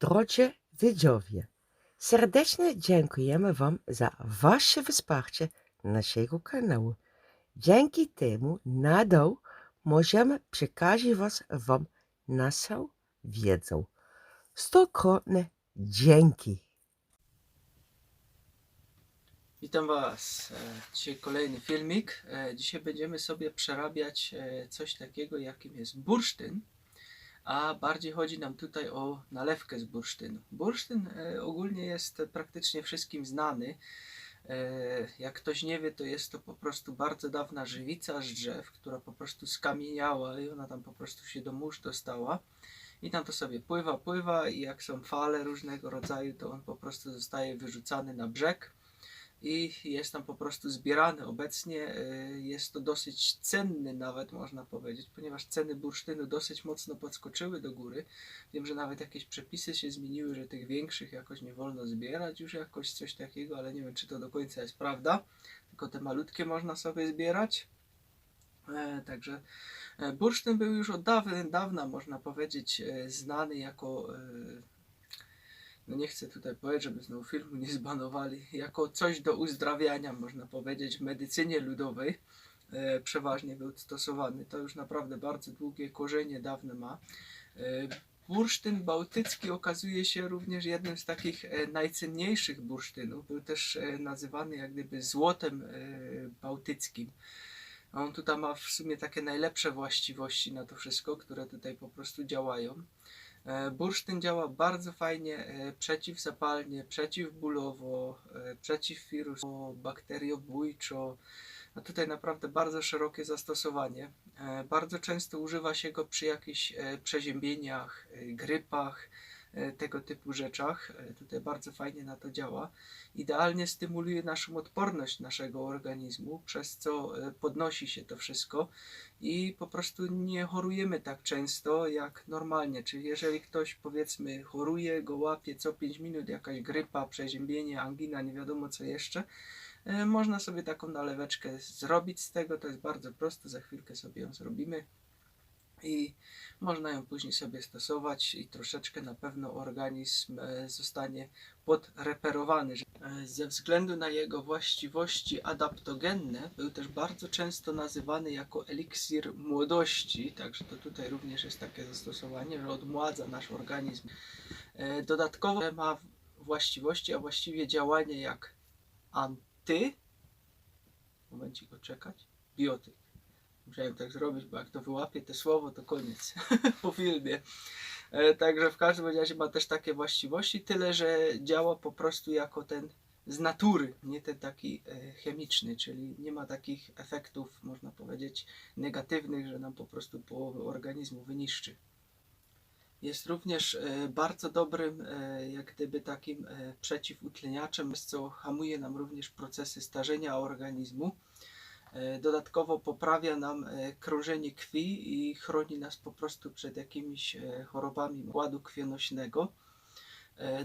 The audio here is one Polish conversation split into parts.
Drodzy widzowie, serdecznie dziękujemy Wam za Wasze wsparcie naszego kanału. Dzięki temu nadal możemy przekazać Wam naszą wiedzę. Stokrotne dzięki. Witam Was. Dzisiaj kolejny filmik. Dzisiaj będziemy sobie przerabiać e, coś takiego, jakim jest bursztyn, a bardziej chodzi nam tutaj o nalewkę z bursztynu. Bursztyn e, ogólnie jest praktycznie wszystkim znany. E, Jak ktoś nie wie, to jest to po prostu bardzo dawna żywica z drzew, która po prostu skamieniała i ona tam po prostu się do mórz dostała. I tam to sobie pływa, pływa i jak są fale różnego rodzaju, to on po prostu zostaje wyrzucany na brzeg i jest tam po prostu zbierany. Obecnie y, jest to dosyć cenny nawet można powiedzieć, ponieważ ceny bursztynu dosyć mocno podskoczyły do góry. Wiem, że nawet jakieś przepisy się zmieniły, że tych większych jakoś nie wolno zbierać już jakoś coś takiego, ale nie wiem czy to do końca jest prawda. Tylko te malutkie można sobie zbierać. E, Także e, bursztyn był już od dawna, dawna można powiedzieć, e, znany jako e, no nie chcę tutaj powiedzieć, żeby znowu filmu nie zbanowali, jako coś do uzdrawiania, można powiedzieć, w medycynie ludowej e, przeważnie był stosowany. To już naprawdę bardzo długie korzenie dawne ma. E, bursztyn bałtycki okazuje się również jednym z takich e, najcenniejszych bursztynów. Był też e, nazywany jak gdyby złotem e, bałtyckim. On tutaj ma w sumie takie najlepsze właściwości na to wszystko, które tutaj po prostu działają. E, Bursztyn działa bardzo fajnie e, przeciwzapalnie, przeciwbólowo, e, przeciwwirusowo, bakteriobójczo. No tutaj naprawdę bardzo szerokie zastosowanie. Bardzo często używa się go przy jakichś przeziębieniach, grypach, tego typu rzeczach. E, Tutaj bardzo fajnie na to działa. Idealnie stymuluje naszą odporność naszego organizmu, przez co e, podnosi się to wszystko i po prostu nie chorujemy tak często jak normalnie. Czyli jeżeli ktoś powiedzmy choruje, go łapie co 5 minut jakaś grypa, przeziębienie, angina, nie wiadomo co jeszcze, e, można sobie taką naleweczkę zrobić z tego. To jest bardzo proste, za chwilkę sobie ją zrobimy. I można ją później sobie stosować i troszeczkę na pewno organizm e, zostanie podreperowany. E, Ze względu na jego właściwości adaptogenne był też bardzo często nazywany jako eliksir młodości, także to tutaj również jest takie zastosowanie, że odmładza nasz organizm. E, Dodatkowo ma właściwości, a właściwie działanie jak anty, momencik czekać, biotyk. Musiałem tak zrobić, bo jak to wyłapię te słowo, to koniec po filmie. E, Także w każdym razie ma też takie właściwości, tyle że działa po prostu jako ten z natury, nie ten taki e, chemiczny, czyli nie ma takich efektów, można powiedzieć, negatywnych, że nam po prostu połowę organizmu wyniszczy. Jest również e, bardzo dobrym, jak gdyby takim przeciwutleniaczem, co hamuje nam również procesy starzenia organizmu. E, Dodatkowo poprawia nam e, krążenie krwi i chroni nas po prostu przed jakimiś e, chorobami układu krwionośnego.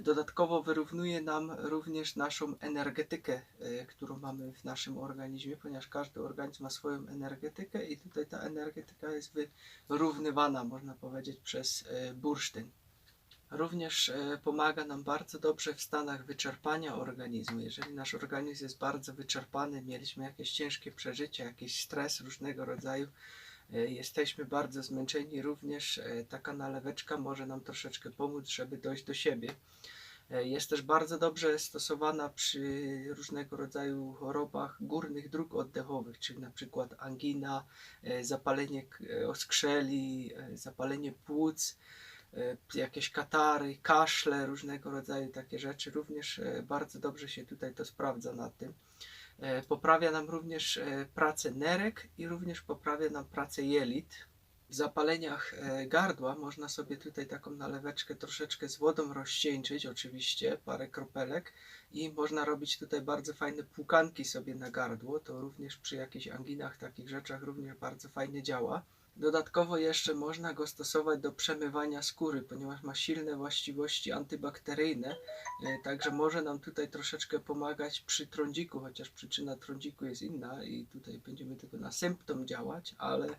Dodatkowo wyrównuje nam również naszą energetykę, którą mamy w naszym organizmie, ponieważ każdy organizm ma swoją energetykę i tutaj ta energetyka jest wyrównywana, można powiedzieć, przez bursztyn. Również e, pomaga nam bardzo dobrze w stanach wyczerpania organizmu. Jeżeli nasz organizm jest bardzo wyczerpany, mieliśmy jakieś ciężkie przeżycia, jakiś stres różnego rodzaju, e, jesteśmy bardzo zmęczeni, również e, taka naleweczka może nam troszeczkę pomóc, żeby dojść do siebie. Jest też bardzo dobrze stosowana przy różnego rodzaju chorobach górnych dróg oddechowych, czyli na przykład angina, zapalenie oskrzeli, zapalenie płuc, jakieś katary, kaszle, różnego rodzaju takie rzeczy. Również e, bardzo dobrze się tutaj to sprawdza na tym. E, Poprawia nam również e, pracę nerek i również poprawia nam pracę jelit. W zapaleniach e, gardła można sobie tutaj taką naleweczkę troszeczkę z wodą rozcieńczyć, oczywiście, parę kropelek i można robić tutaj bardzo fajne płukanki sobie na gardło. To również przy jakichś anginach, takich rzeczach również bardzo fajnie działa. Dodatkowo jeszcze można go stosować do przemywania skóry, ponieważ ma silne właściwości antybakteryjne, e, także może nam tutaj troszeczkę pomagać przy trądziku, chociaż przyczyna trądziku jest inna i tutaj będziemy tylko na symptom działać, ale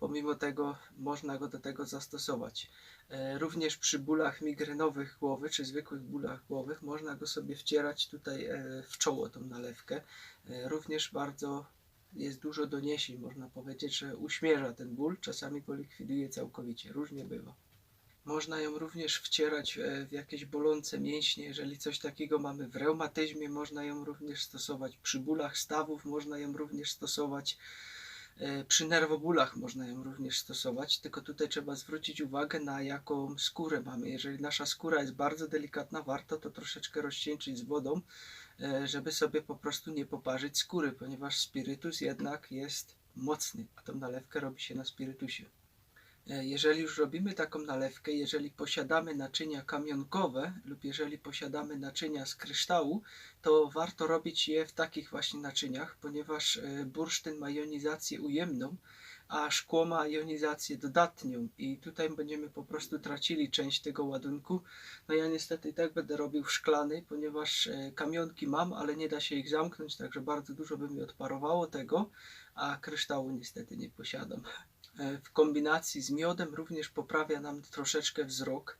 pomimo tego można go do tego zastosować. E, Również przy bólach migrenowych głowy, czy zwykłych bólach głowych, można go sobie wcierać tutaj e, w czoło, tą nalewkę. Również bardzo jest dużo doniesień, można powiedzieć, że uśmierza ten ból, czasami go likwiduje całkowicie, różnie bywa. Można ją również wcierać e, w jakieś bolące mięśnie, jeżeli coś takiego mamy w reumatyzmie, można ją również stosować. Przy bólach stawów, można ją również stosować. E, przy nerwobólach można ją również stosować, tylko tutaj trzeba zwrócić uwagę na jaką skórę mamy. Jeżeli nasza skóra jest bardzo delikatna, warto to troszeczkę rozcieńczyć z wodą, żeby sobie po prostu nie poparzyć skóry, ponieważ spirytus jednak jest mocny, a tą nalewkę robi się na spirytusie. E, Jeżeli już robimy taką nalewkę, jeżeli posiadamy naczynia kamionkowe lub jeżeli posiadamy naczynia z kryształu, to warto robić je w takich właśnie naczyniach, ponieważ e, bursztyn ma jonizację ujemną, a szkło ma jonizację dodatnią i tutaj będziemy po prostu tracili część tego ładunku. No ja niestety tak będę robił szklany, ponieważ e, kamionki mam, ale nie da się ich zamknąć, także bardzo dużo by mi odparowało tego, a kryształu niestety nie posiadam. E, w kombinacji z miodem również poprawia nam troszeczkę wzrok.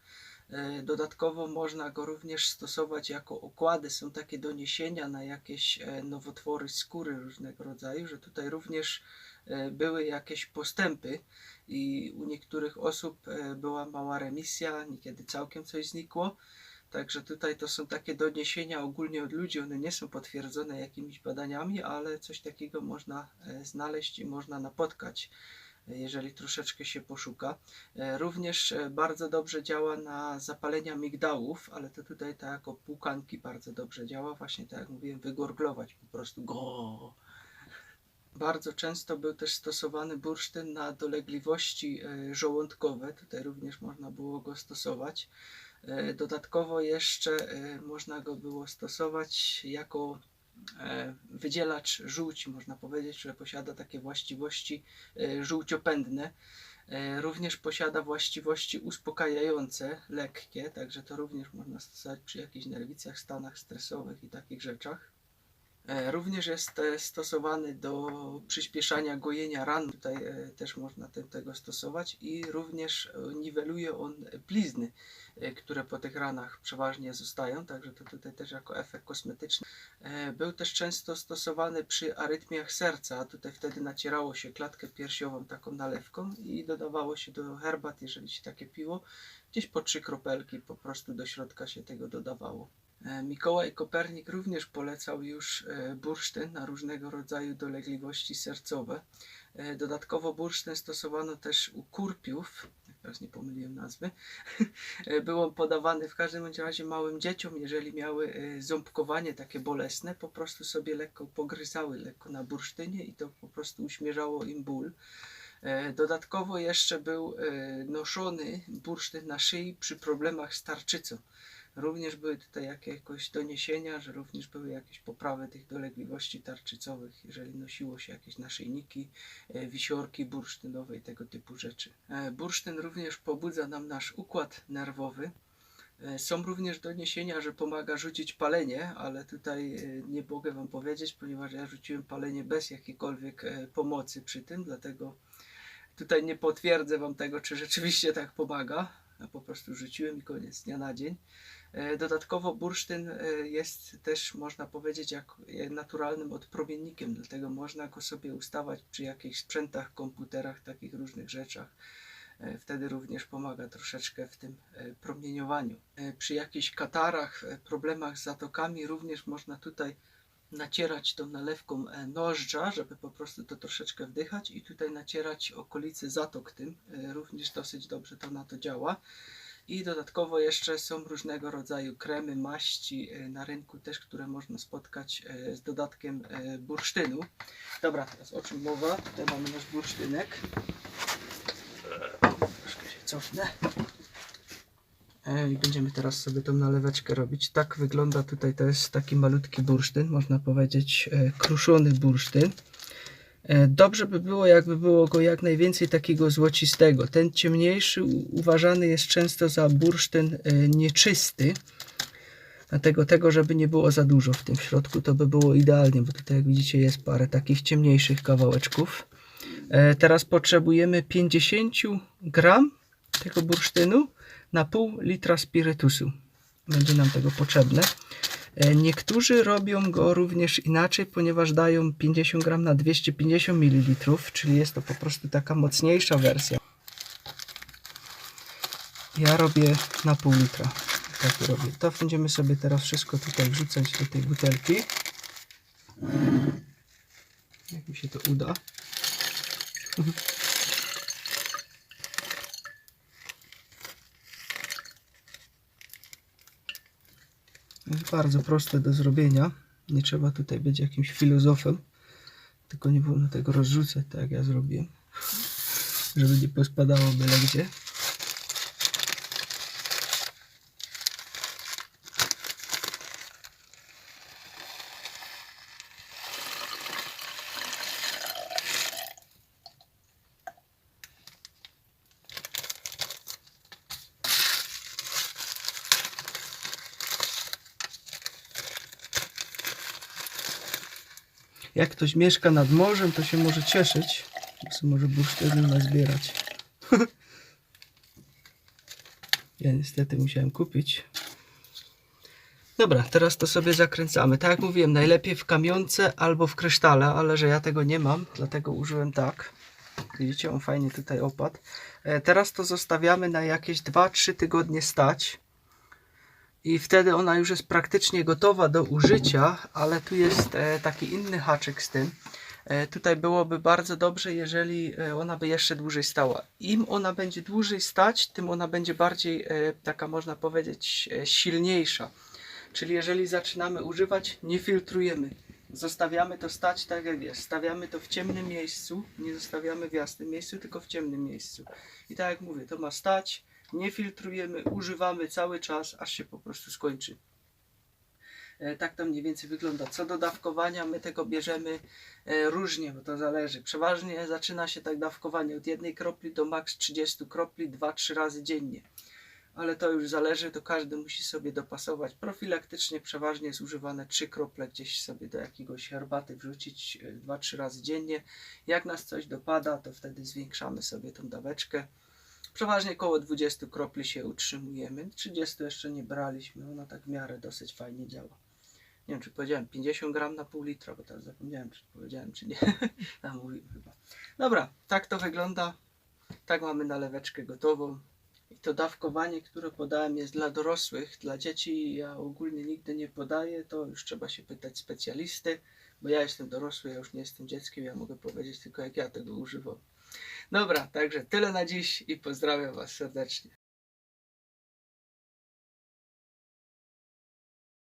E, Dodatkowo można go również stosować jako okłady. Są takie doniesienia na jakieś nowotwory skóry różnego rodzaju, że tutaj również były jakieś postępy i u niektórych osób e, była mała remisja, niekiedy całkiem coś znikło. Także tutaj to są takie doniesienia ogólnie od ludzi, one nie są potwierdzone jakimiś badaniami, ale coś takiego można e, znaleźć i można napotkać jeżeli troszeczkę się poszuka. E, Również e, bardzo dobrze działa na zapalenia migdałów, ale to tutaj tak jako płukanki bardzo dobrze działa, właśnie tak jak mówiłem, wygorglować po prostu go. Bardzo często był też stosowany bursztyn na dolegliwości e, żołądkowe, tutaj również można było go stosować. E, Dodatkowo jeszcze e, można go było stosować jako wydzielacz żółci, można powiedzieć, że posiada takie właściwości żółciopędne. Również posiada właściwości uspokajające, lekkie, także to również można stosować przy jakichś nerwicach, stanach stresowych i takich rzeczach. E, Również jest e, stosowany do przyspieszania gojenia ran. Tutaj e, też można te- tego stosować i również niweluje on blizny, które po tych ranach przeważnie zostają, także to tutaj też jako efekt kosmetyczny. Był też często stosowany przy arytmiach serca, a tutaj wtedy nacierało się klatkę piersiową taką nalewką i dodawało się do herbat, jeżeli się takie piło, gdzieś po trzy kropelki po prostu do środka się tego dodawało. E, Mikołaj Kopernik również polecał już e, bursztyn na różnego rodzaju dolegliwości sercowe. E, Dodatkowo bursztyn stosowano też u kurpiów, teraz nie pomyliłem nazwy. Był on podawany w każdym razie małym dzieciom, jeżeli miały ząbkowanie takie bolesne, po prostu sobie lekko pogryzały lekko na bursztynie i to po prostu uśmierzało im ból. Dodatkowo jeszcze był noszony bursztyn na szyi przy problemach z tarczycą. Również były tutaj jakieś doniesienia, że również były jakieś poprawy tych dolegliwości tarczycowych, jeżeli nosiło się jakieś naszyjniki, e, wisiorki bursztynowe i tego typu rzeczy. E, Bursztyn również pobudza nam nasz układ nerwowy. E, Są również doniesienia, że pomaga rzucić palenie, ale tutaj nie mogę Wam powiedzieć, ponieważ ja rzuciłem palenie bez jakiejkolwiek pomocy przy tym, dlatego tutaj nie potwierdzę Wam tego, czy rzeczywiście tak pomaga. Ja po prostu rzuciłem i koniec dnia na dzień. E, Dodatkowo bursztyn e, jest też, można powiedzieć, jak e, naturalnym odpromiennikiem, dlatego można go sobie ustawać przy jakichś sprzętach, komputerach, takich różnych rzeczach. Wtedy również pomaga troszeczkę w tym promieniowaniu. Przy jakichś katarach, problemach z zatokami również można tutaj nacierać tą nalewką nożdża, żeby po prostu to troszeczkę wdychać i tutaj nacierać okolice zatok tym. Również dosyć dobrze to na to działa. I dodatkowo jeszcze są różnego rodzaju kremy, maści e, na rynku też, które można spotkać e, z dodatkiem e, bursztynu. Dobra, teraz o czym mowa? Tutaj mamy nasz bursztynek. Troszkę się cofnę. I będziemy teraz sobie tą naleweczkę robić. Tak wygląda tutaj, to jest taki malutki bursztyn, można powiedzieć kruszony bursztyn. E, Dobrze by było, jakby było go jak najwięcej takiego złocistego. Ten ciemniejszy uważany jest często za bursztyn e, nieczysty. Dlatego tego, żeby nie było za dużo w tym środku, to by było idealnie, bo tutaj jak widzicie jest parę takich ciemniejszych kawałeczków. E, teraz potrzebujemy 50 gram tego bursztynu na pół litra spirytusu. Będzie nam tego potrzebne. E, Niektórzy robią go również inaczej, ponieważ dają 50 gram na 250 ml, czyli jest to po prostu taka mocniejsza wersja. Ja robię na pół litra. Tak robię. To będziemy sobie teraz wszystko tutaj wrzucać do tej butelki. Jak mi się to uda. bardzo proste do zrobienia. Nie trzeba tutaj być jakimś filozofem. Tylko nie wolno tego rozrzucać, tak jak ja zrobiłem. Żeby nie pospadało byle gdzie. Jak ktoś mieszka nad morzem, to się może cieszyć. może bursztynu nazbierać. ja niestety musiałem kupić. Dobra, teraz to sobie zakręcamy. Tak jak mówiłem, najlepiej w kamionce albo w krysztale, ale że ja tego nie mam, dlatego użyłem tak. Widzicie, on fajnie tutaj opadł. E, Teraz to zostawiamy na jakieś 2-3 tygodnie stać i wtedy ona już jest praktycznie gotowa do użycia, ale tu jest e, taki inny haczyk z tym. E, tutaj byłoby bardzo dobrze, jeżeli e, ona by jeszcze dłużej stała. Im ona będzie dłużej stać, tym ona będzie bardziej taka, można powiedzieć, silniejsza. Czyli jeżeli zaczynamy używać, nie filtrujemy. Zostawiamy to stać tak jak jest. Stawiamy to w ciemnym miejscu, nie zostawiamy w jasnym miejscu, tylko w ciemnym miejscu. I tak jak mówię, to ma stać, nie filtrujemy, używamy cały czas, aż się po prostu skończy. E, Tak to mniej więcej wygląda. Co do dawkowania, my tego bierzemy e, różnie, bo to zależy. Przeważnie zaczyna się tak dawkowanie od jednej kropli do maks 30 kropli 2-3 razy dziennie. Ale to już zależy, to każdy musi sobie dopasować. Profilaktycznie przeważnie jest używane 3 krople gdzieś sobie do jakiegoś herbaty wrzucić 2-3 razy dziennie. Jak nas coś dopada, to wtedy zwiększamy sobie tą daweczkę. Przeważnie około 20 kropli się utrzymujemy. 30 jeszcze nie braliśmy, ona tak w miarę dosyć fajnie działa. Nie wiem, czy powiedziałem 50 gram na pół litra, bo teraz zapomniałem, czy powiedziałem, czy nie. Namówiłem chyba. Dobra, tak to wygląda. Tak mamy naleweczkę gotową. I to dawkowanie, które podałem, jest dla dorosłych. Dla dzieci ja ogólnie nigdy nie podaję. To już trzeba się pytać specjalisty, bo ja jestem dorosły, ja już nie jestem dzieckiem. Ja mogę powiedzieć tylko, jak ja tego używam. Dobra, także tyle na dziś i pozdrawiam Was serdecznie.